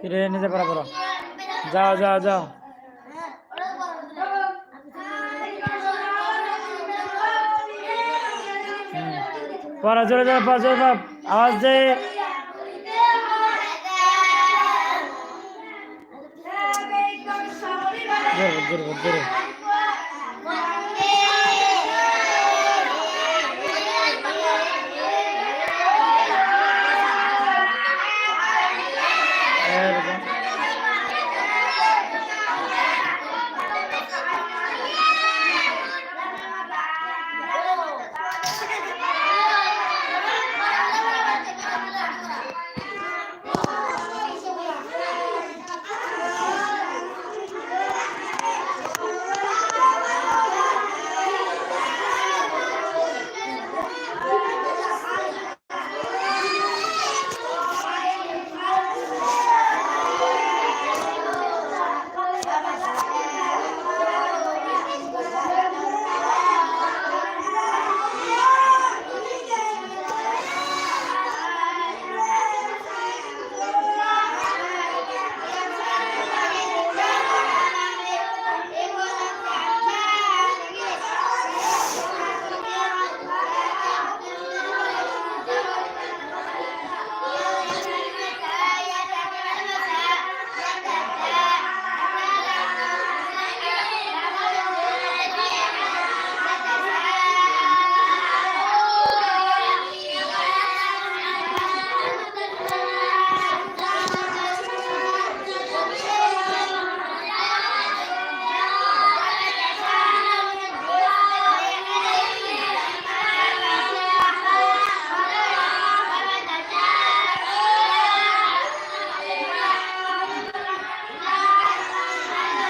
কিরে নিতে পারা পড়ো। যাও যাও যাও। পড়া, জোরে জোরে পড়া জোরে পড়া। আওয়াজ দে। জোরে জোরে জোরে।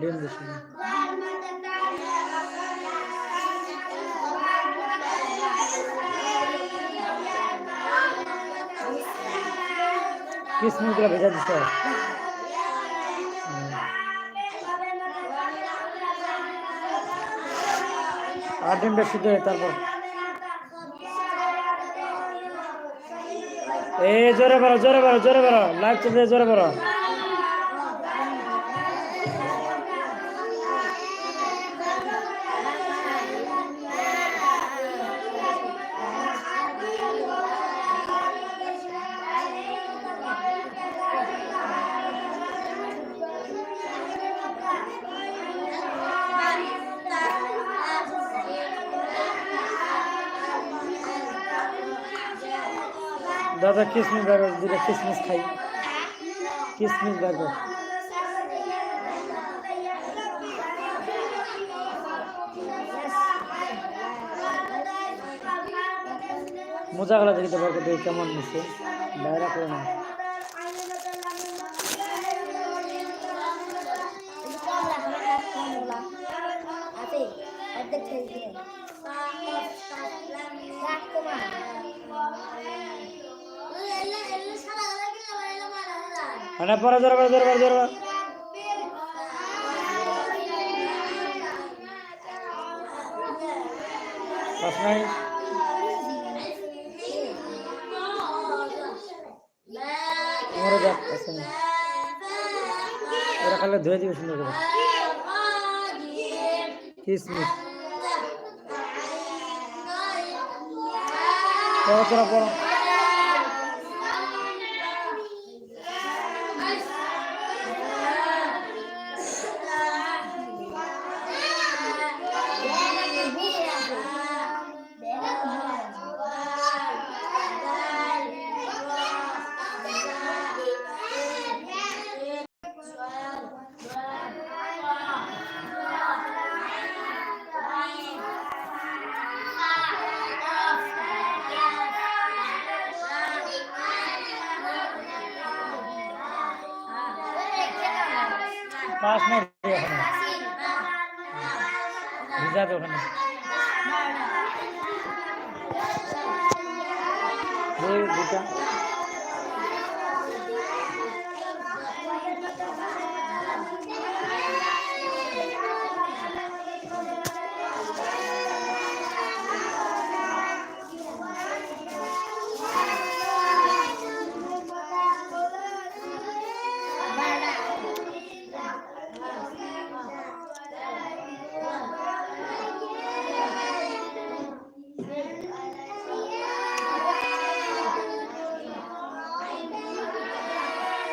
ডিম দিছি কিসমিসগুলো ভেজা দিতে আর ডিমটা সিদ্ধ হয়ে তারপর এ জোরে বড় জোরে বড় জোরে বড় লাইভ চলছে জোরে বড় দাদা কিসমিস বার্গার দুটো কিসমিস খাই। কিসমিস বার্গার মোজাগুলো দেখতে পারব কেমন নিচ্ছে বাইরা করে না মানে পরে জোর করে জোর করে জোর করে। ওরা কালে ধুয়ে দিবে সুন্দর করে। কিসমিস। পড়ো পড়ো পড়ো।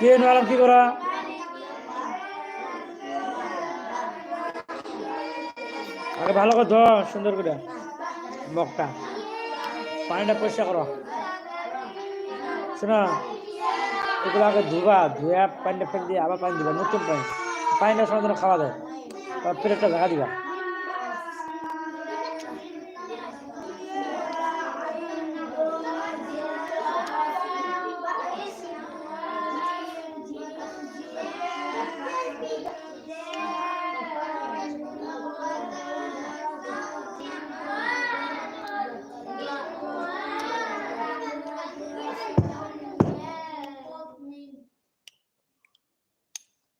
কে করা? আগে ভালো করে ধর সুন্দর করে। মগটা। পানিটা পরিষ্কার করো। শোনা, এগুলো আগে ধুবা, ধুয়া পানিটা ফেলে দিয়ে আবার পানি দিবা, নতুন পানি। পানিটা সময় খাওয়া দেয় প্লেটটা দেখা দিবা।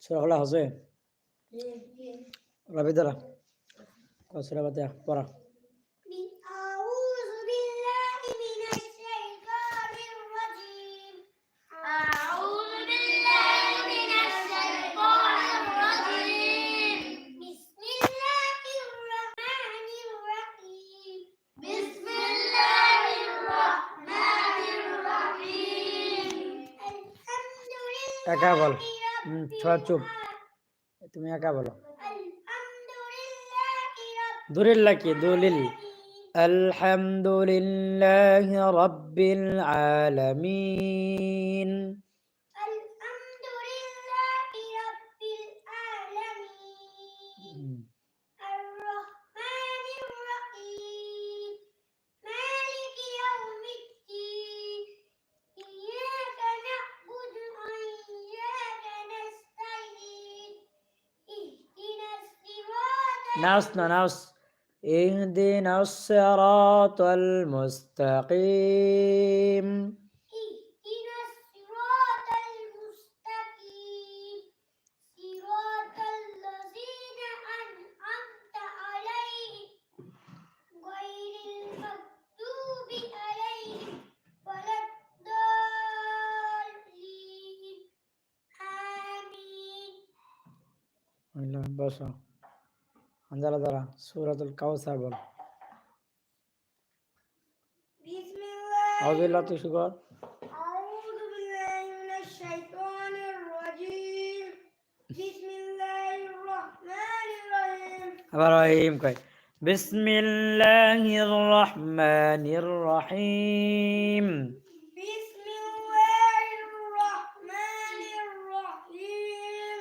সুরা হলা হসে রবি দ্বারা সুরা বাতে পড়া একা বল ছোড়া চুপ। তুমি একা বলো। দূরেল্লা কি? দলিল। আলহামদুলিল্লাহ রব্বিল আলামিন। ناس ناس اهدنا الصراط المستقيم. اهدنا الصراط المستقيم. صراط الذين أنعمت عليهم غير المكتوب عليهم ولا الضالين. آمين. الله بصر আন্দালা দ্বারা সুরাতুল কাউসার বল بسم الله আউযুবিল্লাহ তুই শুকর أعوذ بالله من الشيطان الرجيم بسم الله الرحمن الرحيم আবার রহিম কয় বিসমিল্লাহির রহমানির রহিম بسم الله الرحمن الرحيم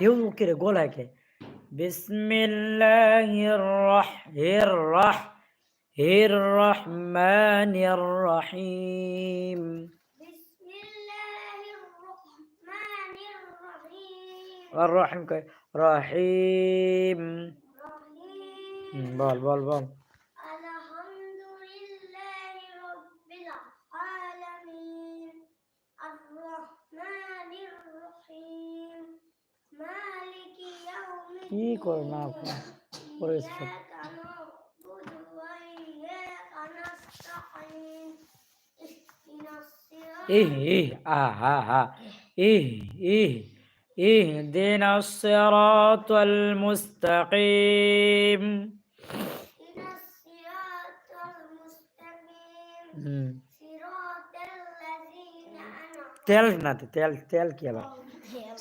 يوم كده قولها كده بسم الله الرح الرح الرحمن الرحيم. بسم الله الرحمن الرحيم. الرحيم رحيم. رحيم. بال بال بال. الحمد لله رب العالمين. الرحمن الرحيم. কি করো না পরে সব إياك نعبد وإياك نستعين اهدنا الصراط إيه إيه آه آه آه إيه إيه اهدنا الصراط المستقيم اهدنا الصراط المستقيم مم. صراط তেল না তেল তেল কি আবার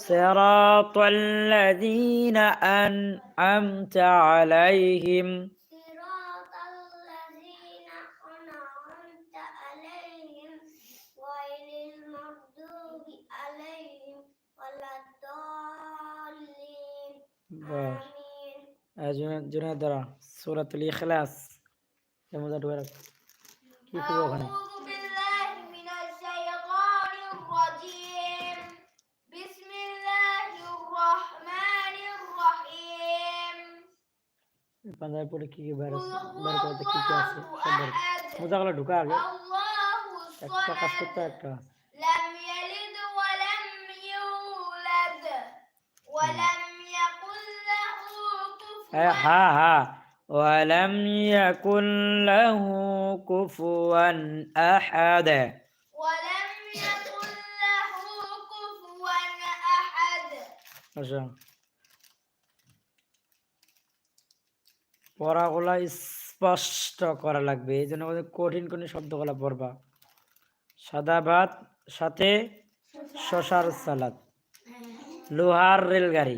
صراط الذين أنعمت عليهم صراط الذين أنعمت عليهم غير المغضوب عليهم ولا الضالين بس. آمين জুনাদ দ্বারা সুরাতুল ইখলাস এমন ঢুকে রাখ কি করবো ওখানে পাঞ্জাবি পরে কি কি বের قل বের هو করতে কি কি আছে الله সব বের أحد মোজাগুলো ঢুকা আগে الله একটা কাজ الصمد করতে হয়, একটা কাজ। لم يلد ولم يولد ولم يكن له এ, كفوا হ্যাঁ হ্যাঁ ولم يكن له كفوا أحد ولم يكن له كفوا أحد পড়াগুলা স্পষ্ট করা লাগবে। এই জন্য আমাদের কঠিন কঠিন শব্দগুলা পড়বা। সাদা ভাত, সাথে শশার সালাদ। লোহার রেলগাড়ি।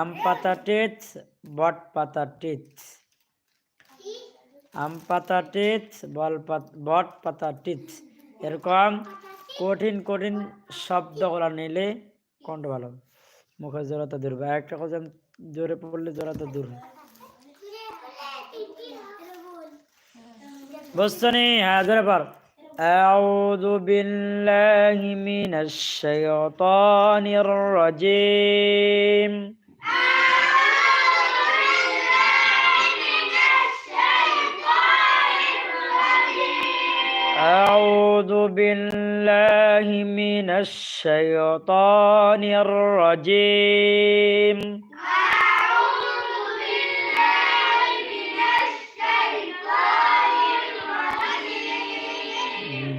আম পাতা টেচ, বট পাতা টেচ। আম পাতা টেচ, বল বট পাতা টিচ। এরকম কঠিন কঠিন শব্দগুলো নিলে কণ্ঠ ভালো। মুখে জোরাতে দূর। একটা কথা জোরে পড়লে জোরাতে দূর হয়। بصني هذا البر. أعوذ بالله من الشيطان الرجيم. أعوذ بالله من الشيطان الرجيم.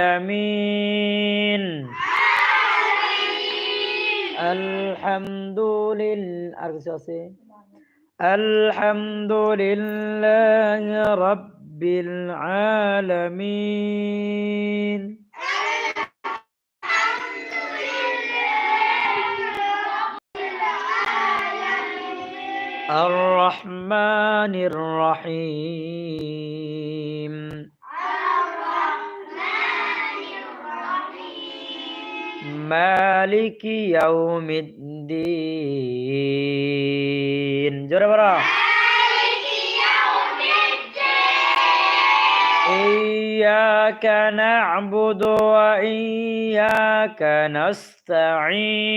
عالمين عالمين الحمد لله. العالمين. الحمد لله رب العالمين. الرحمن الرحيم. مالك يوم الدين. جرى برا مالك يوم الدين إياك نعبد وإياك نستعين.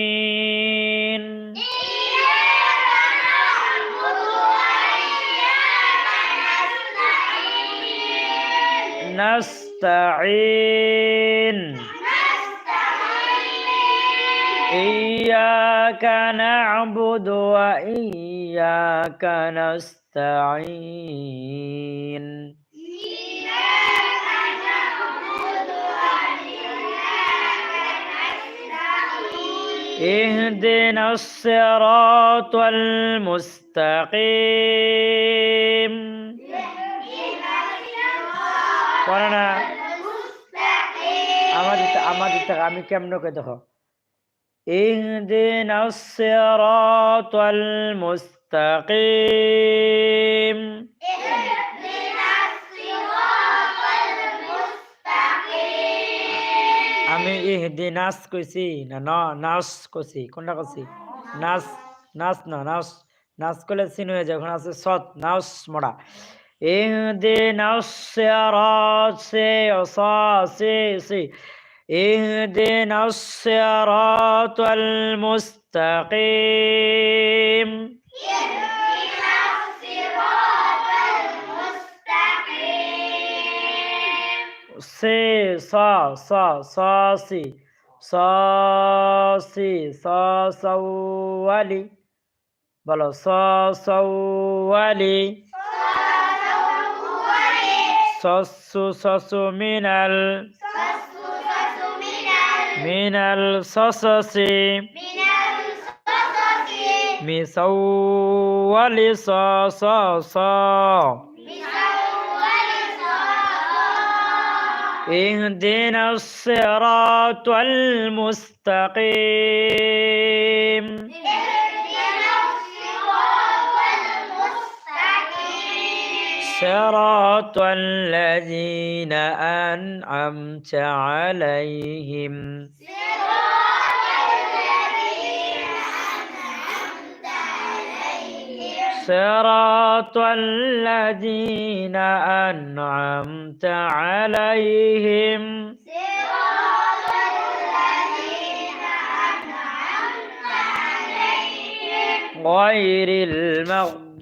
نستعين. إياك نعبد وإياك نستعين إياك نعبد وإياك نستعين اهدنا الصراط المستقيم পড়ে না আমাদের আমাদের থেকে আমি কেমন করে দেখো اهدنا الصراط المستقيم আমি ইহদি নাস কইছি না ন নাস কইছি কোনটা কইছি নাস নাস না নাস নাস করলে সিন হয়ে যায় ওখানে আছে সৎ নাস মোড়া ইহদি নাস সিরাত সে সা সে اهدنا الصراط المستقيم سي صا صا صا سي صا سي صا صولي بلا صا صا من ال صص من الصصص. من الصصص. اهدنا الصراط المستقيم. صراط الذين أنعمت عليهم. صراط الذين أنعمت عليهم. غير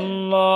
الله